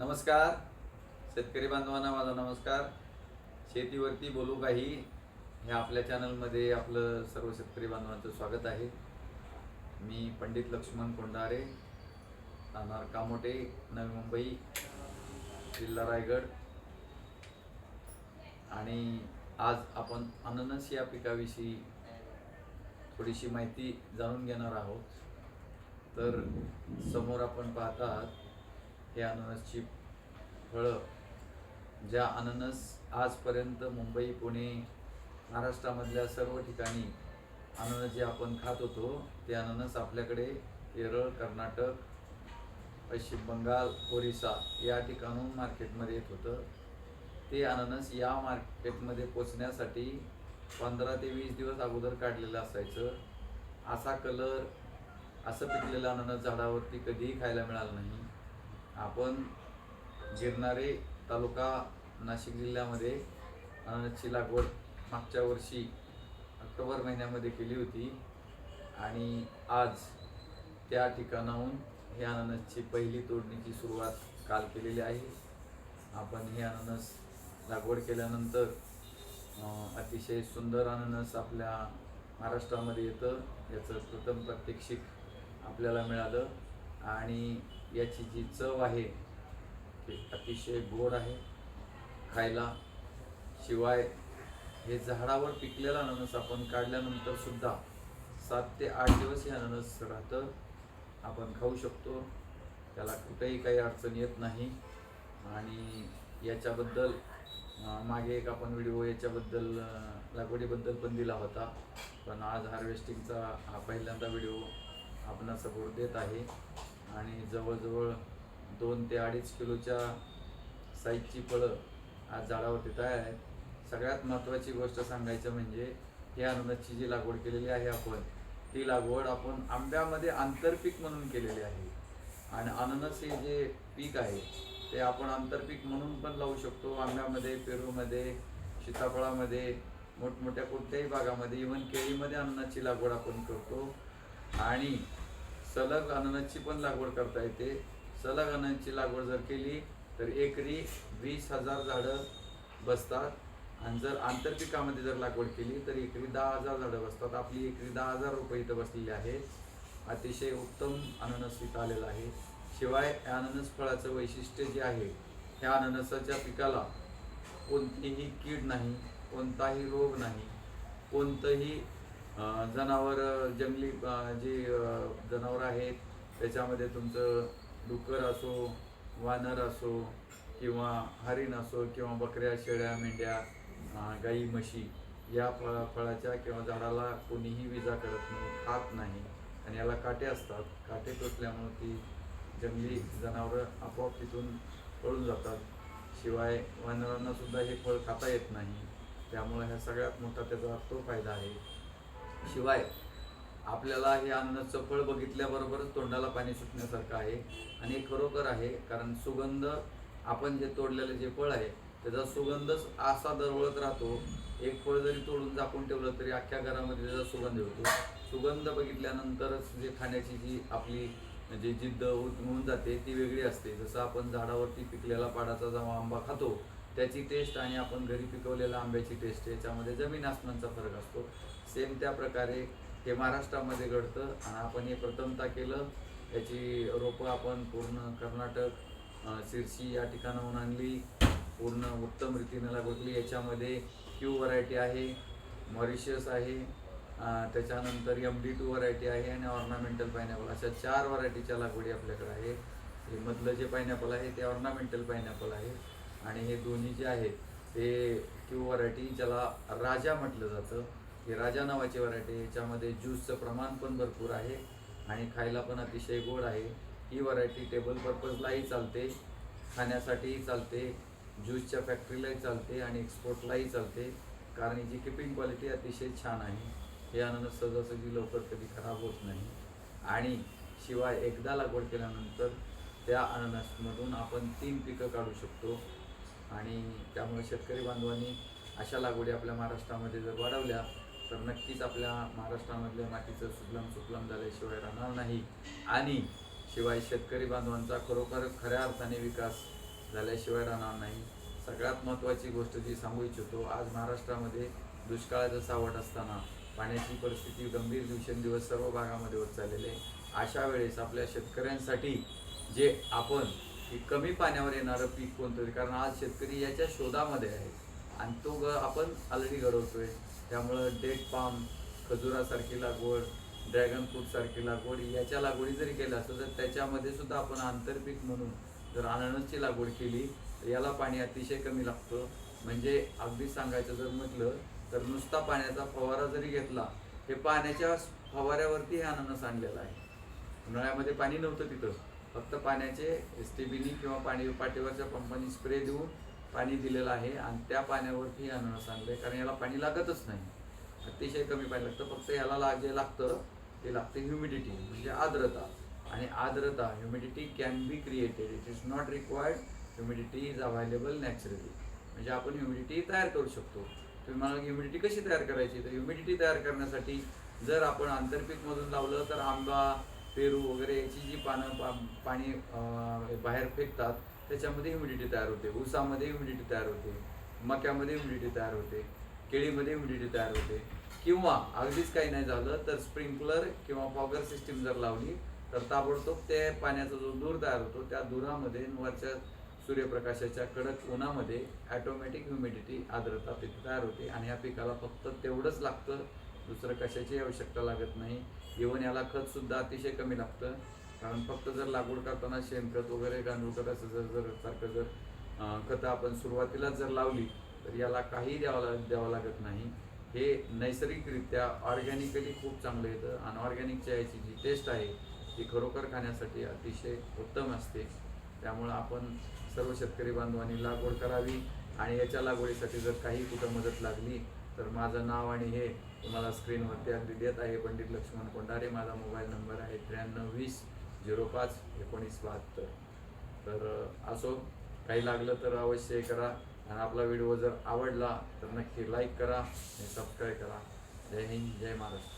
नमस्कार. शेतकरी बांधवांना माझा नमस्कार. शेतीवरती बोलू काही हे आपल्या चॅनलमध्ये आपलं सर्व शेतकरी बांधवांचं स्वागत आहे. मी पंडित लक्ष्मण कोंडारे राहणार कामोटे नवी मुंबई जिल्हा रायगड. आणि आज आपण अननस या पिकाविषयी थोडीशी माहिती जाणून घेणार आहोत. तर समोर आपण पाहतात हे अननसची फळं ज्या अननस आजपर्यंत मुंबई पुणे महाराष्ट्रामधल्या सर्व ठिकाणी अननस जे आपण खात होतो ते अननस आपल्याकडे केरळ कर्नाटक पश्चिम बंगाल ओरिसा या ठिकाणून मार्केटमध्ये येत होतं. ते अननस या मार्केटमध्ये पोचण्यासाठी पंधरा ते वीस दिवस अगोदर काढलेलं असायचं. असा कलर असं पिकलेलं अननस झाडावरती कधीही खायला मिळालं नाही. आपण गिरणारे तालुका नाशिक जिल्ह्यामध्ये अननसची लागवड मागच्या वर्षी ऑक्टोबर महिन्यामध्ये केली होती. आणि आज त्या ठिकाणाहून हे अननसची पहिली तोडणीची सुरुवात काल केलेली आहे. आपण हे अननस लागवड केल्यानंतर अतिशय सुंदर अननस आपल्या महाराष्ट्रामध्ये येतं. याचं प्रथम प्रात्यक्षिक आपल्याला मिळालं. आणि याची जी चव आहे ती अतिशय गोड आहे. खायला शिवाय हे झाडावर पिकलेला अननस आपण काढल्यानंतर सुद्धा सात ते आठ दिवस हे अननस राहतं. आपण खाऊ शकतो. त्याला कुठेही काही अडचण येत नाही. आणि याच्याबद्दल मागे एक आपण व्हिडिओ याच्याबद्दल लागवडीबद्दल पण दिला होता. पण आज हार्वेस्टिंगचा हा पहिल्यांदा व्हिडिओ आपणासमोर देत आहे. आणि जवळजवळ दोन ते अडीच किलोच्या साईजची फळं आज झाडावरती तयार आहेत. सगळ्यात महत्त्वाची गोष्ट सांगायचं म्हणजे ही अननसची जी लागवड केलेली आहे आपण ती लागवड आपण आंब्यामध्ये आंतरपीक म्हणून केलेली आहे. आणि अननस हे जे पीक आहे ते आपण आंतरपीक म्हणून पण लावू शकतो. आंब्यामध्ये पेरूमध्ये सीताफळामध्ये मोठमोठ्या कोणत्याही भागामध्ये इव्हन केळीमध्ये अननसची लागवड आपण करतो. आणि सलग अननसची पण लागवड करता येते. सलग अननसची लागवड जर केली तर एकरी वीस हजार झाडं बसतात. आणि जर आंतरपिकामध्ये जर लागवड केली तर एकरी दहा हजार झाडं बसतात. आपली एकरी दहा हजार रुपये इथं बसलेली आहे. अतिशय उत्तम अननस इथं आलेलं आहे. शिवाय या अननस फळाचं वैशिष्ट्य जे आहे ह्या अननसाच्या पिकाला कोणतीही कीड नाही कोणताही रोग नाही कोणतंही जनावर जंगली जी जनावर आहेत त्याच्यामध्ये तुमचं डुक्कर असो वानर असो किंवा हरिण असो किंवा बकऱ्या शेळ्या मेंढ्या गाई म्हशी या फळ फळाच्या किंवा झाडाला कोणीही विजा करत नाही खात नाही. आणि याला काटे असतात. काटे टोचल्यामुळे ती जंगली जनावरं आपोआप तिथून पळून जातात. शिवाय वानरांना सुद्धा हे फळ खाता येत नाही. त्यामुळे ह्या सगळ्यात मोठा त्याचा तो फायदा आहे. शिवाय आपल्याला हे अननसचं फळ बघितल्याबरोबरच तोंडाला पाणी सुटण्यासारखं आहे आणि हे खरोखर आहे कारण सुगंध आपण जे तोडलेलं जे फळ आहे त्याचा सुगंधच असा दरवळत राहतो एक फळ जरी तोडून झाकून ठेवलं तरी अख्ख्या घरामध्ये त्याचा सुगंध होतो सुगंध बघितल्यानंतरच जे खाण्याची जी आपली जी जिद्द होऊन जाते ती वेगळी असते. जसं आपण झाडावरती पिकलेला पाडाचा जेव्हा आंबा खातो त्याची टेस्ट आणि आपण घरी पिकवलेल्या आंब्याची टेस्ट याच्यामध्ये जमीन आसमानचा फरक असतो. सेम त्या प्रकारे हे महाराष्ट्रामध्ये घडतं आणि आपण हे प्रथमता केलं. याची रोपं आपण पूर्ण कर्नाटक शिरशी या ठिकाणाहून आणली. पूर्ण उत्तम रीतीने लागवडली. याच्यामध्ये क्यू व्हरायटी आहे मॉरिशियस आहे त्याच्यानंतर एम डी टू व्हरायटी आहे आणि ऑर्नामेंटल पायनॅपल अशा चार व्हरायटीच्या लागवडी आपल्याकडे आहे हे मधलं जे पायनॅपल आहे ते ऑर्नामेंटल पायनॅपल आहे. आणि हे दोन्ही जे आहेत ते क्यू व्हरायटी ज्याला राजा म्हटलं जातं हे राजा नावाची व्हरायटी याच्यामध्ये ज्यूसचं प्रमाण पण भरपूर आहे आणि खायला पण अतिशय गोड आहे. ही व्हरायटी टेबल पर्पजलाही चालते खाण्यासाठीही चालते ज्यूसच्या फॅक्टरीलाही चालते आणि एक्सपोर्टलाही चालते. कारण जी किपिंग क्वालिटी अतिशय छान आहे. हे अननस सहजासहजी लवकर कधी खराब होत नाही. आणि शिवाय एकदा लागवड केल्यानंतर त्या अननसमधून आपण तीन पिकं काढू शकतो. आणि त्यामुळे शेतकरी बांधवांनी अशा लागवडी आपल्या महाराष्ट्रामध्ये जर वाढवल्या तर नक्कीच आपल्या महाराष्ट्रामधल्या मातीचं सुफलाम सुफलम झाल्याशिवाय राहणार नाही. आणि शिवाय शेतकरी बांधवांचा खरोखर खऱ्या अर्थाने विकास झाल्याशिवाय राहणार नाही. सगळ्यात महत्त्वाची गोष्ट जी सांगू इच्छितो आज महाराष्ट्रामध्ये दुष्काळाचं सावट असताना पाण्याची परिस्थिती गंभीर दिवसेंदिवस सर्व भागामध्ये होत चाललेली आहे अशा वेळेस आपल्या शेतकऱ्यांसाठी जे आपण की कमी पाण्यावर येणारं पीक कोणतं? आहे? कारण आज शेतकरी याच्या शोधामध्ये आहे. आणि तो ग आपण ऑलरेडी घडवतोय. त्यामुळं डेट पाम खजुरासारखी लागवड ड्रॅगन फ्रूटसारखी लागवड याच्या लागवडी जरी केल्या असतं तर त्याच्यामध्ये सुद्धा आपण आंतरपीक म्हणून जर अननसची लागवड केली तर याला पाणी अतिशय कमी लागतं. म्हणजे अगदी सांगायचं जर म्हटलं तर नुसता पाण्याचा फवारा जरी घेतला हे पाण्याच्या फवाऱ्यावरती हे अननस आणलेलं आहे. उन्हाळ्यामध्ये पाणी नव्हतं तिथं. फक्त पाण्याचे एस टी बीनी किंवा पाणी पाठीवरच्या पंपानी स्प्रे देऊन पाणी दिलेलं आहे आणि त्या पाण्यावरती हे अननस आणलं आहे कारण याला पाणी लागतच नाही. अतिशय कमी पाणी लागतं. फक्त याला लाग जे लागतं ते लागतं ह्युमिडिटी म्हणजे आर्द्रता. आणि आर्द्रता humidity can be created it is not required humidity is available naturally म्हणजे आपण ह्युमिडिटी तयार करू शकतो. तुम्ही मला ह्युमिडिटी कशी तयार करायची? तर ह्युमिडिटी तयार करण्यासाठी जर आपण आंतरपीकमधून लावलं तर आंबा पेरू वगैरे याची जी पानं पा पाणी बाहेर फेकतात त्याच्यामध्ये ह्युमिडिटी तयार होते. ऊसामध्ये ह्युमिडिटी तयार होते. मक्यामध्ये ह्युमिडिटी तयार होते. केळीमध्ये ह्युमिडिटी तयार होते. किंवा अगदीच काही नाही झालं तर स्प्रिंकलर किंवा फॉगर सिस्टीम जर लावली तर ताबडतोब ते पाण्याचा जो धूर तयार होतो त्या धुरामध्ये वरच्या सूर्यप्रकाशाच्या कडक उन्हामध्ये ॲटोमॅटिक ह्युमिडिटी आर्द्रता तिथे तयार होते. आणि या पिकाला फक्त तेवढंच लागतं दुसरं कशाची आवश्यकता लागत नाही. इवन याला खत सुद्धा अतिशय कमी लागतं. कारण फक्त जर लागवड करताना शेणखत वगैरे गांडूळखत असं जर जर सारखं जर खतं आपण सुरुवातीलाच जर लावली तर याला काही द्यावं लाग द्यावं लागत नाही. हे नैसर्गिकरित्या ऑर्गॅनिकली खूप चांगलं येतं. आणि ऑर्गॅनिकच्या याची जी टेस्ट आहे ती खरोखर खाण्यासाठी अतिशय उत्तम असते. त्यामुळं आपण सर्व शेतकरी बांधवांनी लागवड करावी आणि याच्या लागवडीसाठी जर काही कुठं मदत लागली तर माझं नाव आणि हे तुम्हाला स्क्रीनवरती अगदी देत आहे पंडित लक्ष्मण कोंडारे माझा मोबाईल नंबर आहे त्र्याण्णव वीस झिरो पाच एकोणीस बहात्तर. तर असो काही लागलं तर अवश्य हे करा. आणि आपला व्हिडिओ जर आवडला तर नक्की लाईक करा आणि सबस्क्राईब करा. जय हिंद जय महाराष्ट्र.